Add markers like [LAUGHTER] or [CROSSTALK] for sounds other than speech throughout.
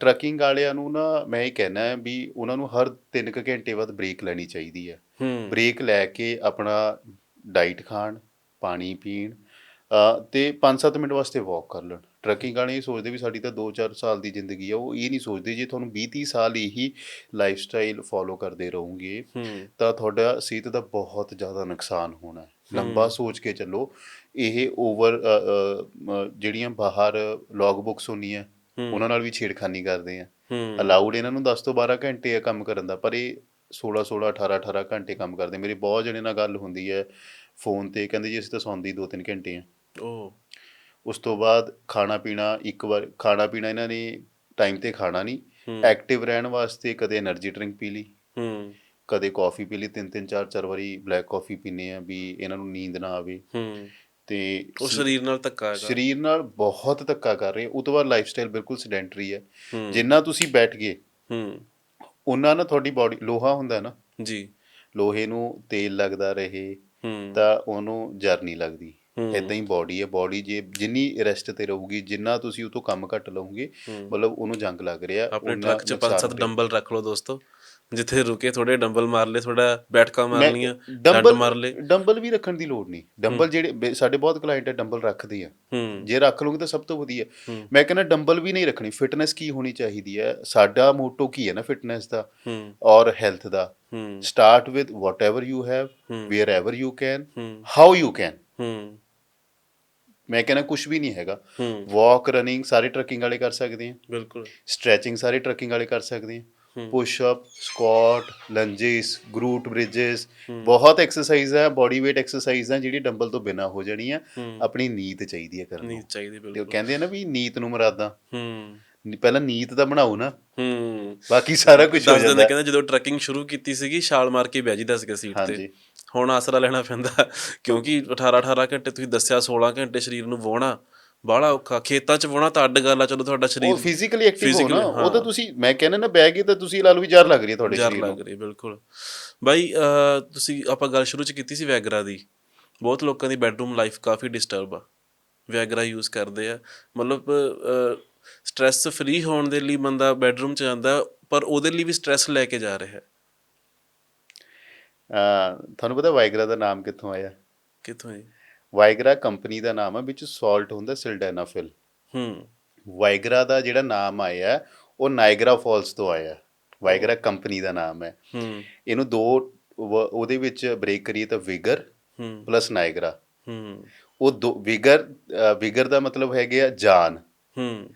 Trucking ਵਾਲਿਆਂ ਨੂੰ ਨਾ ਮੈਂ ਇਹ ਕਹਿਣਾ ਹੈ ਵੀ ਉਹਨਾਂ ਨੂੰ ਹਰ 3 ਕੁ ਘੰਟੇ ਬਾਅਦ ਬ੍ਰੇਕ ਲੈਣੀ ਚਾਹੀਦੀ ਹੈ। ਬ੍ਰੇਕ ਲੈ ਕੇ ਆਪਣਾ ਡਾਈਟ ਖਾਣ ਪਾਣੀ ਪੀਣ ਤੇ 5-7 ਮਿੰਟ ਵਾਸਤੇ ਵਾਕ ਕਰ ਲੈਣ। ਟਰੱਕਿੰਗ ਵਾਲੇ ਇਹ ਸੋਚਦੇ ਵੀ ਸਾਡੀ ਤਾਂ 2-4 ਸਾਲ ਦੀ ਜ਼ਿੰਦਗੀ ਆ ਉਹ ਇਹ ਨਹੀਂ ਸੋਚਦੇ ਜੇ ਤੁਹਾਨੂੰ 20-30 ਸਾਲ ਇਹੀ ਲਾਈਫ ਸਟਾਈਲ ਫੋਲੋ ਕਰਦੇ ਰਹੋਗੇ ਤਾਂ ਤੁਹਾਡਾ ਸਿਹਤ ਦਾ ਬਹੁਤ ਜ਼ਿਆਦਾ ਨੁਕਸਾਨ ਹੋਣਾ ਹੈ। ਲੰਬਾ ਸੋਚ ਕੇ ਚੱਲੋ ਇਹ ਓਵਰ ਜਿਹੜੀਆਂ ਬਾਹਰ ਲੌਗ ਬੁੱਕਸ ਹੁੰਦੀਆਂ। ਉਹਨਾਂ ਨਾਲ ਵੀ ਛੇੜਖਾਨੀ ਕਰਦੇ ਆ। ਅਲਾਉਡ ਇਹਨਾਂ ਨੂੰ 10 ਤੋਂ 12 ਘੰਟੇ ਆ ਕੰਮ ਕਰਨ ਦਾ ਪਰ ਇਹ 16 16 18 18 ਘੰਟੇ ਕੰਮ ਕਰਦੇ। ਮੇਰੇ ਬਹੁਤ ਜਣੇ ਨਾਲ ਗੱਲ ਹੁੰਦੀ ਹੈ ਫੋਨ ਤੇ ਕਹਿੰਦੇ ਜੀ ਅਸੀਂ ਤਾਂ ਸੌਂਦੀ 2-3 ਘੰਟੇ ਆ। ਉਹ ਉਸ ਤੋਂ ਬਾਅਦ ਖਾਣਾ ਪੀਣਾ ਇੱਕ ਵਾਰ ਖਾਣਾ ਪੀਣਾ ਇਹਨਾਂ ਨੇ ਟਾਈਮ ਤੇ ਖਾਣਾ ਨਹੀਂ। ਐਕਟਿਵ ਰਹਿਣ ਵਾਸਤੇ ਕਦੇ એનર્ਜੀ ਡਰਿੰਕ ਪੀ ਲਈ। ਹੂੰ। ਕਦੇ ਕਾਫੀ ਪੀ ਲਈ। ਤਿੰਨ ਤਿੰਨ ਚਾਰ ਚਾਰ ਵਾਰੀ ਬਲੈਕ ਕਾਫੀ ਪੀਨੇ ਆ ਵੀ ਇਹਨਾਂ ਨੂੰ ਨੀਂਦ ਨਾ ਆਵੇ। ਹੂੰ। ਤੇ ਉਹ ਸਰੀਰ ਨਾਲ ਧੱਕਾ ਹੈਗਾ। ਸਰੀਰ ਨਾਲ ਬਹੁਤ ਧੱਕਾ ਕਰ ਰਹੇ। ਉਹ ਤੋਂ ਬਾਅਦ ਲਾਈਫ ਸਟਾਈਲ ਬਿਲਕੁਲ ਸੈਡੈਂਟਰੀ ਹੈ। ਜਿੰਨਾ ਤੁਸੀਂ ਬੈਠ ਗਏ ਹੂੰ। ਉਹਨਾਂ ਨਾਲ ਤੁਹਾਡੀ ਬਾਡੀ ਲੋਹਾ ਹੁੰਦਾ ਹੈ ਨਾ? ਜੀ। ਲੋਹੇ ਨੂੰ ਤੇਲ ਲੱਗਦਾ ਰਹੇ ਤਾਂ ਉਹਨੂੰ ਜਰ ਨਹੀਂ ਲੱਗਦੀ। ਇਦਾਂ ਹੀ ਬਾਡੀ ਹੈ ਬਾਡੀ ਜੇ ਜਿੰਨੀ ਰੈਸਟ ਤੇ ਰਹੂਗੀ ਜਿੰਨਾ ਤੁਸੀਂ ਉਹ ਤੋਂ ਕੰਮ ਘੱਟ ਲਓਗੇ। ਮਤਲਬ ਉਹਨੂੰ ਜੰਗ ਲੱਗ ਰਿਹਾ ਆਪਣੇ ਟਰੱਕ 'ਚ ਪੰਜ ਨੁਕਸਾਨ ਸੱਤ ਹੋ ਰਿਹਾ। ਡੰਬਲ ਰੱਖ ਲਓ ਦੋਸਤੋ ਜਿੱਥੇ ਰੁਕੇ ਥੋੜੇ ਡੰਬਲ ਮਾਰ ਲਏ ਥੋੜਾ ਬੈਠਕਾਂ ਮਾਰ ਲੀਆਂ ਡੰਬਲ ਮਾਰ ਲਏ। ਡੰਬਲ ਵੀ ਰੱਖਣ ਦੀ ਲੋੜ ਨਹੀਂ। ਡੰਬਲ ਜਿਹੜੇ ਸਾਡੇ ਬਹੁਤ ਕਲਾਇੰਟ ਹੈ ਡੰਬਲ ਰੱਖਦੇ ਆ। ਜੇ ਰੱਖ ਲਓਗੇ ਤਾਂ ਸਭ ਤੋਂ ਵਧੀਆ। ਮੈਂ ਕਹਿੰਦਾ ਡੰਬਲ ਵੀ ਨਹੀਂ ਰੱਖਣੀ ਫਿਟਨੈਸ ਕੀ ਹੋਣੀ ਚਾਹੀਦੀ ਹੈ? ਸਾਡਾ ਮੋਟੋ ਕੀ ਹੈ ਨਾ ਫਿਟਨੈਸ ਦਾ? ਔਰ health the. Start with whatever you have ਹੂੰ। wherever you can ਹੂੰ। how you can ਹੂੰ। ਮੈਂ ਕਹਿੰਦਾ ਕੁਝ ਵੀ ਨਹੀਂ ਹੈਗਾ। ਵਾਕ ਰਨਿੰਗ ਸਾਰੇ ਟਰੱਕਿੰਗ ਵਾਲੇ ਕਰ ਸਕਦੇ ਆ। ਬਿਲਕੁਲ। ਸਟ੍ਰੈਚਿੰਗ ਸਾਰੇ ਟਰੱਕਿੰਗ ਵਾਲੇ ਕਰ ਸਕਦੇ ਆ। ਪੁਸ਼ ਅਪ ਸquat ਲੰਜਿਸ ਗਰੂਟ ਬ੍ਰਿਜਸ ਬਹੁਤ ਐਕਸਰਸਾਈਜ਼ ਹੈ ਬਾਡੀ weight ਐਕਸਰਸਾਈਜ਼ ਹੈ ਜਿਹੜੀ ਡੰਬਲ ਤੋਂ ਬਿਨਾ ਹੋ ਜਾਣੀ ਆ। ਆਪਣੀ ਨੀਤ ਚਾਹੀਦੀ ਹੈ ਕਰਨ ਨਹੀਂ ਨੂੰ ਚਾਹੀਦੀ ਬਿਲਕੁਲ। ਕਹਿੰਦੇ ਆ ਨਾ ਵੀ ਨੀਤ ਨੂੰ ਮਰਾਦਾ। ਹੂੰ। ਪਹਿਲਾਂ ਨੀਤ ਤਾਂ ਬਣਾਓ ਨਾ। ਹੂੰ। ਬਾਕੀ ਸਾਰਾ ਕੁਝ ਹੋ ਦੱਸ ਦਿੰਦੇ ਜਾਂਦਾ। ਕਹਿੰਦੇ ਜਦੋਂ ਟਰੱਕਿੰਗ ਸ਼ੁਰੂ ਕੀਤੀ ਸੀਗੀ ਛਾਲ ਮਾਰ ਕੇ ਬਹਿ ਜੀਦਾ ਸੀਗਾ ਸੀਟ ਤੇ। ਹਾਂਜੀ। ਹੁਣ ਆਸਰਾ ਲੈਣਾ ਪੈਂਦਾ। ਕਿਉਂਕਿ 18 18 ਘੰਟੇ ਤੁਸੀਂ ਦੱਸਿਆ 16 ਘੰਟੇ ਸਰੀਰ ਨੂੰ ਵਾਹੁਣਾ ਬਾਹਲਾ ਔਖਾ। ਖੇਤਾਂ 'ਚ ਵਾਹੁਣਾ ਤਾਂ ਅੱਡ ਗੱਲ ਆ ਚਲੋ ਤੁਹਾਡਾ ਉਹ ਸਰੀਰ ਫਿਜ਼ੀਕਲੀ ਐਕਟਿਵ ਹੋ ਨਾ ਉਹ ਤਾਂ। ਤੁਸੀਂ ਮੈਂ ਕਹਿੰਦਾ ਨਾ ਬਹਿ ਗਏ ਤਾਂ ਤੁਸੀਂ ਲਾ ਲਓ ਵੀ ਜਰ ਲੱਗ ਰਹੀ ਹੈ ਤੁਹਾਡੇ ਜਰ ਸਰੀਰ ਲੱਗ ਨੂੰ। ਰਹੀ ਬਿਲਕੁਲ। ਬਾਈ ਅਹ, ਤੁਸੀਂ ਆਪਾਂ ਗੱਲ ਸ਼ੁਰੂ 'ਚ ਕੀਤੀ ਸੀ ਵੈਗਰਾ ਦੀ। ਬਹੁਤ ਲੋਕਾਂ ਦੀ ਬੈਡਰੂਮ ਲਾਈਫ ਕਾਫੀ ਡਿਸਟਰਬ ਆ। ਵੈਗਰਾ ਯੂਜ਼ ਕਰਦੇ ਆ। ਮਤਲਬ ਸਟ੍ਰੈਸ ਫ੍ਰੀ ਹੋਣ ਦੇ ਲਈ ਬੰਦਾ ਬੈਡਰੂਮ 'ਚ ਜਾਂਦਾ ਪਰ ਉਹਦੇ ਲਈ ਵੀ ਸਟ੍ਰੈਸ ਲੈ ਕੇ ਜਾ ਰਿਹਾ ਹੈ। ਤੁਹਾਨੂੰ ਪਤਾ ਵਾਈਗਰਾ ਦਾ ਨਾਮ ਕਿੱਥੋਂ ਆਇਆ? ਕਿੱਥੋਂ ਜੀ ਵਾਈਗਰਾ ਕੰਪਨੀ ਦਾ ਨਾਮ ਹੈ ਵਿੱਚ ਸਾਲਟ ਹੁੰਦਾ ਸਿਲਡੈਨਾਫਿਲ ਹੂੰ। ਵਾਈਗਰਾ ਦਾ ਜਿਹੜਾ ਨਾਮ ਆਇਆ ਹੈ, ਉਹ ਨਾਇਗਰਾ ਫਾਲਸ ਤੋਂ ਆਇਆ। ਹੈ। ਵਾਈਗਰਾ ਕੰਪਨੀ ਦਾ ਨਾਮ ਹੈ। ਹੂੰ। ਇਹਨੂੰ ਦੋ ਉਹਦੇ ਵਿੱਚ ਬ੍ਰੇਕ ਕਰੀਏ ਤਾਂ ਵਿਗਰ ਹੂੰ। ਪਲੱਸ ਨਾਇਗਰਾ ਹੂੰ। ਉਹ ਦੋ ਵਿਗਰ ਵਿਗਰ ਦਾ ਮਤਲਬ ਹੈਗੇ ਆ ਜਾਨ। ਹੂੰ।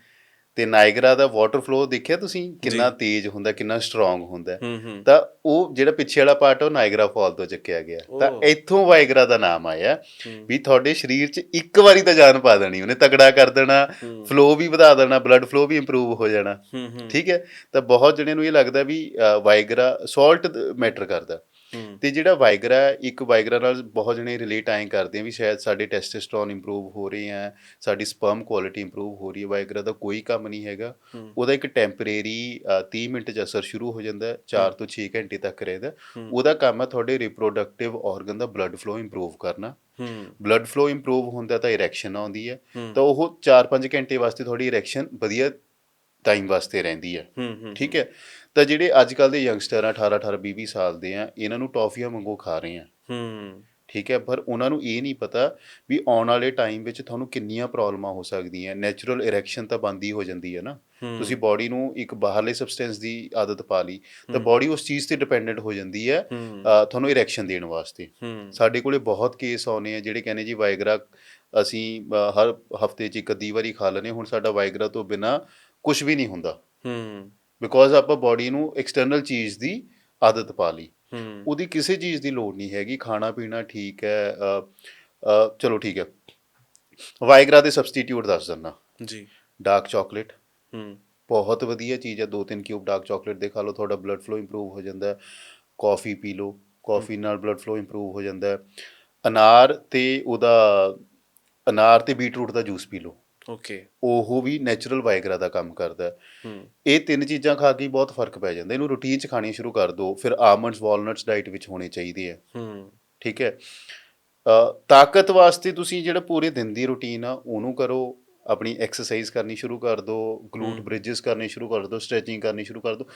ਤੇ ਨਾਇਗਰਾ ਦਾ ਵਾਟਰ ਫਲੋ ਦੇਖਿਆ ਤੁਸੀਂ? ਕਿੰਨਾ ਤੇਜ਼ ਹੁੰਦਾ ਕਿੰਨਾ ਸਟਰੋਂਗ ਹੁੰਦਾ। ਤਾਂ ਉਹ ਜਿਹੜਾ ਪਿੱਛੇ ਵਾਲਾ ਪਾਰਟ ਉਹ ਨਾਇਗਰਾ ਫਾਲ ਤੋਂ ਚੱਕਿਆ ਗਿਆ। ਤਾਂ। ਇੱਥੋਂ ਵਾਇਗਰਾ ਦਾ ਨਾਮ ਆਇਆ। ਵੀ ਤੁਹਾਡੇ ਸਰੀਰ 'ਚ ਇੱਕ ਵਾਰੀ ਤਾਂ ਜਾਨ ਪਾ ਦੇਣੀ ਉਹਨੇ ਤਗੜਾ ਕਰ ਦੇਣਾ। ਫਲੋ ਵੀ ਵਧਾ ਦੇਣਾ ਬਲੱਡ ਫਲੋ ਵੀ ਇੰਪਰੂਵ ਹੋ ਜਾਣਾ। ਠੀਕ ਹੈ? ਤਾਂ ਬਹੁਤ ਜਣੇ ਨੂੰ ਇਹ ਲੱਗਦਾ ਵੀ ਵਾਇਗਰਾ ਸਾਲਟ ਮੈਟਰ ਕਰਦਾ। ਤੇ ਜਿਹੜਾ ਵਾਇਗਰਾ ਹੈ, ਇੱਕ ਵਾਇਗਰਾ ਨਾਲ ਬਹੁਤ ਜਣੇ ਰਿਲੇਟ ਐਂ ਕਰਦੇ ਆ ਵੀ ਸ਼ਾਇਦ ਸਾਡੇ ਟੈਸਟੋਸਟਰੋਨ ਇੰਪਰੂਵ ਹੋ ਰਹੇ ਆ ਸਾਡੀ ਸਪਰਮ ਕੁਆਲਿਟੀ ਇੰਪਰੂਵ ਹੋ ਰਹੀ ਹੈ ਵਾਇਗਰਾ ਦਾ ਕੋਈ ਕੰਮ ਨਹੀਂ ਹੈਗਾ। ਹੂੰ। ਉਹਦਾ ਇੱਕ ਟੈਂਪਰੇਰੀ 30 ਮਿੰਟ ਚ ਅਸਰ ਸ਼ੁਰੂ ਹੋ ਜਾਂਦਾ ਹੈ 4 ਤੋਂ 6 ਘੰਟੇ ਤੱਕ ਰਹਿੰਦਾ ਹੂੰ। ਉਹਦਾ ਕੰਮ ਹੈ ਤੁਹਾਡੇ ਰਿਪਰੋਡਕਟਿਵ ਆਰਗਨ ਦਾ ਬਲੱਡ ਫਲੋ ਇੰਪਰੂਵ ਕਰਨਾ। ਹੂੰ। ਬਲੱਡ ਫਲੋ ਇੰਪਰੂਵ ਹੁੰਦਾ ਤਾਂ ਇਰੈਕਸ਼ਨ ਆਉਂਦੀ ਹੈ। ਹੂੰ। ਤਾਂ ਉਹ 4-5 ਘੰਟੇ ਵਾਸਤੇ ਤੁਹਾਡੀ ਇਰੈਕਸ਼ਨ ਵਧੀਆ ਟਾਈਮ ਵਾਸਤੇ ਰਹਿੰਦੀ ਹੈ ਠੀਕ ਹੈ? ਤਾਂ ਜਿਹੜੇ ਅੱਜ ਕੱਲ ਦੇ ਯੰਗਸਟਰ ਆ 18 18 20 20 ਸਾਲ ਦੇ ਆ ਇਹਨਾਂ ਨੂੰ ਟੌਫੀਆਂ ਵਾਂਗੂ ਖਾ ਰਹੇ ਆ। ਹੂੰ। ਠੀਕ ਹੈ? ਪਰ ਉਹਨਾਂ ਨੂੰ ਇਹ ਨਹੀਂ ਪਤਾ ਵੀ ਆਉਣ ਵਾਲੇ ਟਾਈਮ ਵਿੱਚ ਤੁਹਾਨੂੰ ਕਿੰਨੀਆਂ ਪ੍ਰੋਬਲਮਾਂ ਹੋ ਸਕਦੀਆਂ। ਨੈਚੁਰਲ ਇਰੈਕਸ਼ਨ ਤਾਂ ਬੰਦ ਹੀ ਹੋ ਜਾਂਦੀ ਹੈ ਨਾ। ਤੁਸੀਂ ਬਾਡੀ ਨੂੰ ਇੱਕ ਬਾਹਰਲੇ ਸਬਸਟੈਂਸ ਦੀ ਆਦਤ ਪਾ ਲਈ ਤਾਂ ਬਾਡੀ ਉਸ ਚੀਜ਼ ਤੇ ਡਿਪੈਂਡੈਂਟ ਹੋ ਜਾਂਦੀ ਹੈ। ਤੁਹਾਨੂੰ ਇਰੈਕਸ਼ਨ ਦੇਣ ਵਾਸਤੇ। ਸਾਡੇ ਕੋਲੇ ਬਹੁਤ ਕੇਸ ਆਉਨੇ ਆ ਜਿਹੜੇ ਕਹਿੰਦੇ ਜੀ ਵਾਇਗਰਾ ਅਸੀਂ ਹਰ ਹਫ਼ਤੇ 'ਚ ਇੱਕ ਅੱਧੀ ਵਾਰੀ ਖਾ ਲੈਨੇ ਹੁਣ ਸਾਡਾ ਵਾਇਗਰਾ ਤੋਂ ਬਿਨਾ ਕੁਝ ਵੀ ਨਹੀਂ ਹੁੰਦਾ। ਹੂੰ। ਬਿਕੋਜ਼ ਆਪਾਂ ਬਾਡੀ ਨੂੰ ਐਕਸਟਰਨਲ ਚੀਜ਼ ਦੀ ਆਦਤ ਪਾ ਲਈ। ਹੂੰ। ਉਹਦੀ ਕਿਸੇ ਚੀਜ਼ ਦੀ ਲੋੜ ਨਹੀਂ ਹੈਗੀ। ਖਾਣਾ ਪੀਣਾ ਠੀਕ ਹੈ ਚਲੋ ਠੀਕ ਹੈ। ਵਾਇਗਰਾ ਦੇ ਸਬਸਟੀਟਿਊਟ ਦੱਸ ਦਿੰਦਾ। ਜੀ। ਡਾਰਕ ਚਾਕਲੇਟ ਹੂੰ। ਬਹੁਤ ਵਧੀਆ ਚੀਜ਼ ਹੈ। ਦੋ ਤਿੰਨ ਕਿਊਬ ਡਾਰਕ ਚਾਕਲੇਟ ਦੇ ਖਾ ਲਓ। ਤੁਹਾਡਾ ਬਲੱਡ ਫਲੋ ਇੰਪਰੂਵ ਹੋ ਜਾਂਦਾ ਹੈ। ਕਾਫੀ ਪੀ ਲਓ। ਕਾਫੀ ਨਾਲ ਬਲੱਡ ਫਲੋ ਇੰਪਰੂਵ ਹੋ ਜਾਂਦਾ ਹੈ। ਅਨਾਰ ਤੇ ਉਹਦਾ ਅਨਾਰ ਤੇ ਬੀਟਰੂਟ ਦਾ ਜੂਸ ਪੀ ਲਓ। ਓਕੇ ਉਹ ਵੀ ਨੈਚੁਰਲ ਵਾਇਗਰਾ ਦਾ ਕੰਮ ਕਰਦਾ ਹੈ। ਹੂੰ। ਇਹ ਤਿੰਨ ਚੀਜ਼ਾਂ ਖਾ ਕੇ ਹੀ ਬਹੁਤ ਫ਼ਰਕ ਪੈ ਜਾਂਦਾ। ਇਹਨੂੰ ਰੂਟੀਨ 'ਚ ਖਾਣੀ ਸ਼ੁਰੂ ਕਰ ਦਿਓ ਫਿਰ ਆਲਮੰਡਸ ਵਾਲਨਟਸ ਡਾਈਟ ਵਿੱਚ ਹੋਣੇ ਚਾਹੀਦੇ ਆ। ਹੂੰ। ਠੀਕ ਹੈ? ਅ, ਤਾਕਤ ਵਾਸਤੇ ਤੁਸੀਂ ਜਿਹੜਾ ਪੂਰੇ ਦਿਨ ਦੀ ਰੁਟੀਨ ਆ ਉਹਨੂੰ ਕਰੋ। ਆਪਣੀ ਐਕਸਰਸਾਈਜ਼ ਕਰਨੀ ਸ਼ੁਰੂ ਕਰ ਦਿਓ ਗਲੂਟ ਬ੍ਰਿਜਸ ਕਰਨੇ ਸ਼ੁਰੂ ਕਰ ਦਿਓ ਸਟ੍ਰੈਚਿੰਗ ਕਰਨੀ ਸ਼ੁਰੂ ਕਰ ਦਿਓ।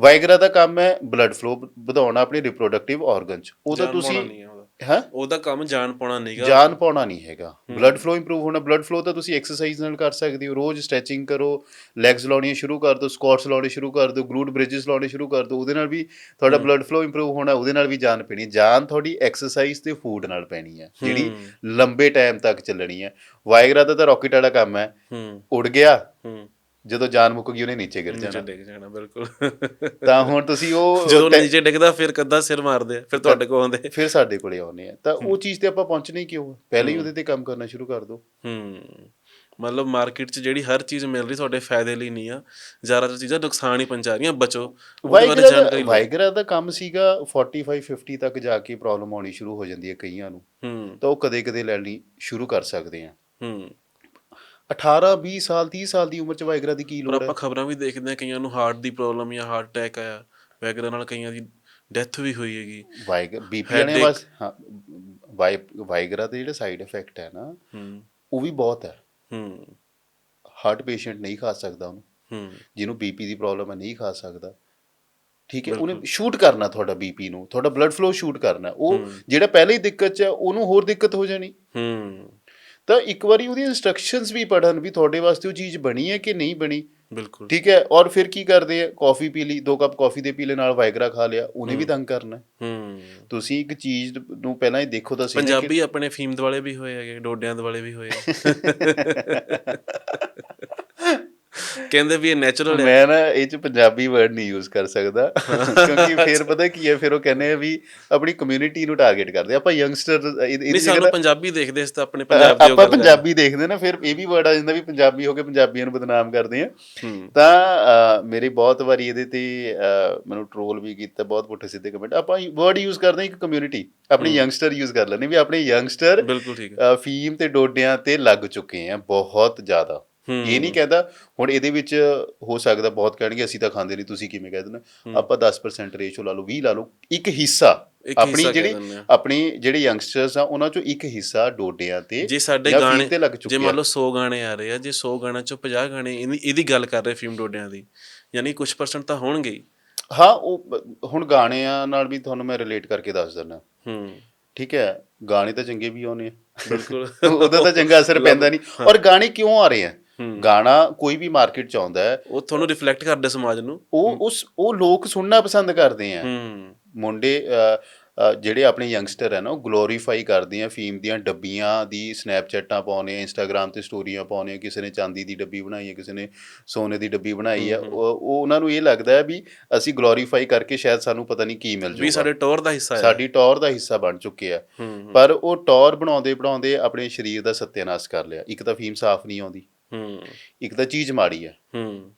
ਵਾਈਗਰਾ ਦਾ ਕੰਮ ਹੈ ਬਲੱਡ ਫਲੋ ਵਧਾਉਣਾ ਆਪਣੇ ਰਿਪਰੋਡਕਟਿਵ ਆਰਗਨ ਚ। ਉਹਦਾ ਜਾਨ ਤੁਸੀਂ ਨਹੀਂ ਹੈ ਹਾਂ? ਉਹਦਾ ਕੰਮ ਜਾਨ ਪਾਉਣਾ ਨਹੀਂਗਾ। ਜਾਨ ਪਾਉਣਾ ਨਹੀਂ ਹੈਗਾ। ਬਲੱਡ ਫਲੋ ਇੰਪਰੂਵ ਹੋਣਾ ਬਲੱਡ ਫਲੋ ਤਾਂ ਤੁਸੀਂ ਐਕਸਰਸਾਈਜ਼ ਨਾਲ ਕਰ ਸਕਦੇ ਹੋ। ਰੋਜ਼ ਸਟ੍ਰੈਚਿੰਗ ਕਰੋ ਲੈਗਸ ਲਾਉਣੀਆਂ ਸ਼ੁਰੂ ਕਰ ਦਿਓ ਸਕੁਆਟਸ ਲਾਉਣੇ ਸ਼ੁਰੂ ਕਰ ਦਿਓ ਗਲੂਟ ਬ੍ਰਿਜਸ ਲਾਉਣੇ ਸ਼ੁਰੂ ਕਰ ਦਿਓ। ਉਹਦੇ ਨਾਲ ਵੀ ਤੁਹਾਡਾ ਬਲੱਡ ਫਲੋ ਇੰਪਰੂਵ ਹੋਣਾ ਉਹਦੇ ਨਾਲ ਵੀ ਜਾਨ ਪੈਣੀ। ਜਾਨ ਤੁਹਾਡੀ ਐਕਸਰਸਾਈਜ਼ ਤੇ ਫੂਡ ਨਾਲ ਪੈਣੀ ਹੈ ਜਿਹੜੀ ਲੰਬੇ ਟਾਈਮ ਤੱਕ ਚੱਲਣੀ ਹੈ। ਵਾਇਗਰਾ ਦਾ ਤਾਂ ਰਾਕਟ ਵਾਲਾ ਕੰਮ ਹੈ। ਉੜ ਗਿਆ। ਜਦੋਂ ਜਾਨ ਮੁੱਕ ਗਈ ਉਹਨੇ ਨੀਚੇ ਗਿਰ ਨੀਚੇ ਜਾਣਾ। ਡਿੱਗ ਜਾਣਾ ਬਿਲਕੁਲ। ਤਾਂ ਹੁਣ ਤੁਸੀਂ ਉਹ ਜਦੋਂ ਨੀਚੇ ਡਿੱਗਦਾ ਫਿਰ ਕੱਦਾ ਸਿਰ ਮਾਰਦੇ ਫਿਰ ਤੁਹਾਡੇ ਕੋਲ ਆਉਂਦੇ ਫਿਰ ਸਾਡੇ ਕੋਲੇ ਆਉਨੇ ਆ। ਤਾਂ ਉਹ ਚੀਜ਼ ਤੇ ਆਪਾਂ ਪਹੁੰਚਣਾ ਕਿਉਂ? ਪਹਿਲੇ ਹੀ ਉਹਦੇ ਤੇ ਕੰਮ ਕਰਨਾ ਸ਼ੁਰੂ ਕਰ ਦਿਓ। ਹੂੰ। ਮਤਲਬ ਮਾਰਕੀਟ 'ਚ ਜਿਹੜੀ ਹਰ ਚੀਜ਼ ਮਿਲ ਰਹੀ ਤੁਹਾਡੇ ਫਾਇਦੇ ਲਈ ਨਹੀਂ ਆ। ਜ਼ਿਆਦਾਤਰ ਚੀਜ਼ਾਂ ਨੁਕਸਾਨ ਹੀ ਪਹੁੰਚਾ ਰਹੀਆਂ ਬਚੋ। ਵਾਈਗਰਾ ਦਾ ਦਾ ਕੰਮ ਸੀਗਾ 45 50 ਤੱਕ ਜਾ ਕੇ ਪ੍ਰੋਬਲਮ ਆਉਣੀ ਸ਼ੁਰੂ ਹੋ ਜਾਂਦੀ ਹੈ ਕਈਆਂ ਨੂੰ। ਹੂੰ। ਤਾਂ ਉਹ ਕਦੇ-ਕਦੇ ਲੈਣੀ ਸ਼ੁਰੂ ਕਰ ਸਕਦੇ ਆ। ਹੂੰ। 18 20 ਸਾਲ 30 ਸਾਲ ਦੀ ਉਮਰ ਚ ਵਾਈਗਰਾ ਦੀ ਕੀ ਪਰ ਲੋੜ ਹੈ? ਆਪਾਂ ਖਬਰਾਂ ਵੀ ਦੇਖਦੇ ਆ ਕਈਆਂ ਨੂੰ ਹਾਰਟ ਦੀ ਪ੍ਰੋਬਲਮ ਜਾਂ ਹਾਰਟ ਅਟੈਕ ਆਇਆ। ਵੈਗਰਾ ਨਾਲ ਕਈਆਂ ਦੀ ਡੈਥ ਵੀ ਹੋਈ ਹੈਗੀ। ਵਾਈਗਰਾ ਬੀਪੀ Headache। ਬਸ ਹਾਂ ਵਾਈ ਵਾਈਗਰਾ ਦੇ ਜਿਹੜੇ ਸਾਈਡ ਇਫੈਕਟ ਹੈ ਨਾ ਹੂੰ। ਉਹ ਵੀ ਬਹੁਤ ਹੈ। ਹੂੰ। ਹਾਰਟ ਪੇਸ਼ੈਂਟ ਨਹੀਂ ਖਾ ਸਕਦਾ ਉਹਨੂੰ। ਹੂੰ। ਜਿਹਨੂੰ ਬੀਪੀ ਦੀ ਪ੍ਰੋਬਲਮ ਹੈ ਨਹੀਂ ਖਾ ਸਕਦਾ। ਠੀਕ ਹੈ ਉਹਨੇ ਸ਼ੂਟ ਕਰਨਾ ਤੁਹਾਡਾ ਬੀਪੀ ਨੂੰ ਤੁਹਾਡਾ ਬਲੱਡ ਫਲੋ ਸ਼ੂਟ ਕਰਨਾ। ਉਹ ਜਿਹੜਾ ਪਹਿਲੇ ਹੀ ਦਿੱਕਤ ਚ ਹੈ ਉਹਨੂੰ ਹੋਰ ਦਿੱਕਤ ਹੋ ਜਾਣੀ। ਹੂੰ। ਤਾਂ ਇੱਕ ਵਾਰੀ ਉਹਦੀ ਇਨਸਟਰਕਸ਼ਨਸ ਵੀ ਪੜਨ ਵੀ ਤੁਹਾਡੇ ਵਾਸਤੇ ਉਹ ਚੀਜ਼ ਬਣੀ ਹੈ ਕਿ ਨਹੀਂ ਬਣੀ? ਬਿਲਕੁਲ। ਠੀਕ ਹੈ ਔਰ ਫਿਰ ਕੀ ਕਰਦੇ ਆ ਕਾਫੀ ਪੀ ਲਈ ਦੋ ਕੱਪ ਕਾਫੀ ਦੇ ਪੀ ਲੈ ਨਾਲ ਵਾਈਗਰਾ ਖਾ ਲਿਆ ਉਹਨੇ ਵੀ ਤੰਗ ਕਰਨਾ ਹੂੰ। ਤੁਸੀਂ ਇੱਕ ਚੀਜ਼ ਨੂੰ ਪਹਿਲਾਂ ਹੀ ਦੇਖੋ ਤਾਂ ਸਹੀ ਪੰਜਾਬੀ ਆਪਣੇ ਫੀਮ ਵਾਲੇ ਵੀ ਹੋਏ ਹੈਗੇ ਡੋਡਿਆਂ ਦੇ ਵਾਲੇ ਵੀ ਹੋਏ [LAUGHS] ਕਹਿੰਦੇ ਵੀ ਇਹ ਨੈਚੁਰਲ ਹੈ। ਮੈਂ ਨਾ ਇਹ ਚ ਪੰਜਾਬੀ ਵਰਡ ਨਹੀਂ ਯੂਜ਼ ਕਰ ਸਕਦਾ। ਕਿਉਂਕਿ ਫਿਰ ਪਤਾ ਕੀ ਹੈ ਫਿਰ ਉਹ ਕਹਿੰਦੇ ਆ ਵੀ ਆਪਣੀ ਕਮਿਊਨਿਟੀ ਨੂੰ ਟਾਰਗੇਟ ਕਰਦੇ। ਆਪਾਂ ਯੰਗਸਟਰ ਨਹੀਂ ਸਾਨੂੰ ਪੰਜਾਬੀ ਦੇਖਦੇ ਇਸ ਤਾਂ ਆਪਣੇ ਪੰਜਾਬ ਦੀ ਆਪਾਂ ਪੰਜਾਬੀ ਦੇਖਦੇ ਨਾ ਫਿਰ ਇਹ ਵੀ ਵਰਡ ਆ ਜਾਂਦਾ ਵੀ ਪੰਜਾਬੀ ਹੋ ਕੇ ਪੰਜਾਬੀਆਂ ਨੂੰ ਬਦਨਾਮ ਕਰਦੇ ਆ। ਤਾਂ ਮੇਰੀ ਬਹੁਤ ਵਾਰੀ ਇਹਦੇ ਤੇ ਮੈਨੂੰ ਟ੍ਰੋਲ ਵੀ ਕੀਤਾ ਬਹੁਤ ਪੁੱਠੇ ਸਿੱਧੇ ਕਮੈਂਟ ਆਪਾਂ ਵਰਡ ਯੂਜ਼ ਕਰਦੇ ਇੱਕ ਕਮਿਊਨਿਟੀ ਆਪਣੀ ਯੰਗਸਟਰ ਯੂਜ਼ ਕਰ ਲੈਂਦੇ ਵੀ ਆਪਣੇ ਯੰਗਸਟਰ ਬਿਲਕੁਲ ਠੀਕ ਹੈ। ਫੀਮ ਤੇ ਡੋਡਿਆਂ ਤੇ ਲੱਗ ਚੁੱਕੇ ਆ ਬਹੁਤ ਜ਼ਿਆਦਾ। ਇਹ ਨਹੀਂ ਕਹਿੰਦਾ ਹੁਣ ਇਹਦੇ ਵਿੱਚ ਹੋ ਸਕਦਾ ਬਹੁਤ ਕਹਿਣਗੇ ਅਸੀਂ ਤਾਂ ਖਾਂਦੇ ਨਹੀਂ ਤੁਸੀਂ ਕਿਵੇਂ ਕਹਿ ਦਿੰਦੇ ਆਪਾਂ 10% ਰੇਸ਼ੋ ਲਾ ਲਓ 20 ਲਾ ਲਓ ਇੱਕ ਹਿੱਸਾ। ਆਪਣੀ ਜਿਹੜੀ। ਆਪਣੀ ਜਿਹੜੇ ਯੰਗਸਟਰਸ ਆ ਉਹਨਾਂ ਚੋਂ ਇੱਕ ਹਿੱਸਾ ਡੋਡਿਆਂ ਤੇ ਜੇ ਸਾਡੇ ਗਾਣੇ ਜੇ ਮੰਨ ਲਓ 100 ਗਾਣੇ ਆ ਰਹੇ ਆ ਜੇ 100 ਗਾਣਿਆਂ ਚੋਂ 50 ਗਾਣੇ ਇਹਦੀ ਗੱਲ ਕਰ ਰਹੇ ਫਿਲਮ ਡੋਡਿਆਂ ਦੀ। ਯਾਨੀ ਕੁਝ ਪਰਸੈਂਟ ਤਾਂ ਹੋਣਗੇ ਹੀ। ਉਹ ਹੁਣ ਗਾਣਿਆਂ ਨਾਲ ਵੀ ਤੁਹਾਨੂੰ ਮੈਂ ਰਿਲੇਟ ਕਰਕੇ ਦੱਸ ਦਿੰਦਾ। ਹੂੰ। ਠੀਕ ਹੈ ਗਾਣੇ ਤਾਂ ਚੰਗੇ ਵੀ ਆਉਨੇ ਆ। ਬਿਲਕੁਲ। ਉਹਦਾ ਤਾਂ ਚੰਗਾ ਅਸਰ ਪੈਂਦਾ ਨਹੀਂ। ਔਰ ਗਾਣੇ ਕਿਉਂ ਆ ਰਹੇ ਆ। ਗਾਣਾ ਕੋਈ ਵੀ ਮਾਰਕੀਟ ਚ ਆਉਂਦਾ ਹੈ ਉਹ ਤੁਹਾਨੂੰ ਰਿਫਲੈਕਟ ਕਰਦੇ ਸਮਾਜ ਨੂੰ। ਉਹ ਉਸ ਉਹ ਲੋਕ ਸੁਣਨਾ ਪਸੰਦ ਕਰਦੇ ਆ। ਮੁੰਡੇ ਜਿਹੜੇ ਆਪਣੇ ਯੰਗਸਟਰ ਹੈ ਨਾ ਉਹ ਗਲੋਰੀਫਾਈ ਕਰਦੇ ਆ ਫੀਮ ਦੀਆਂ ਡੱਬੀਆਂ ਦੀ ਸਨੈਪਚੈਟਾਂ ਪਾਉਣੇ ਇੰਸਟਾਗ੍ਰam ਤੇ ਸਟੋਰੀਆਂ ਪਾਉਣੇ ਕਿਸੇ ਨੇ ਚਾਂਦੀ ਦੀ ਡੱਬੀ ਬਣਾਈ ਹੈ ਕਿਸੇ ਨੇ ਸੋਨੇ ਦੀ ਡੱਬੀ ਬਣਾਈ ਹੈ। ਉਹ ਉਹ ਉਹਨਾਂ ਨੂੰ ਇਹ ਲੱਗਦਾ ਹੈ ਵੀ ਅਸੀਂ ਗਲੋਰੀਫਾਈ ਕਰਕੇ ਸ਼ਾਇਦ ਸਾਨੂੰ ਪਤਾ ਨਹੀਂ ਕੀ ਮਿਲ ਵੀ ਜੂਗਾ। ਸਾਡੇ ਟੌਰ ਦਾ ਹਿੱਸਾ ਹੈ। ਸਾਡੀ ਟੌਰ ਦਾ ਹਿੱਸਾ ਬਣ ਚੁੱਕੇ ਆ। ਪਰ ਉਹ ਟੌਰ ਬਣਾਉਂਦੇ ਬਣਾਉਂਦੇ ਆਪਣੇ ਸਰੀਰ ਦਾ ਸੱਤਿਆਨਾਸ਼ ਕਰ ਲਿਆ। ਇੱਕ ਤਾਂ ਫੀਮ ਸਾਫ਼ ਨਹੀਂ ਆਉਂਦੀ। ਹੂੰ। ਇੱਕ ਤਾਂ ਚੀਜ਼ ਮਾੜੀ ਹੈ। ਹੂੰ।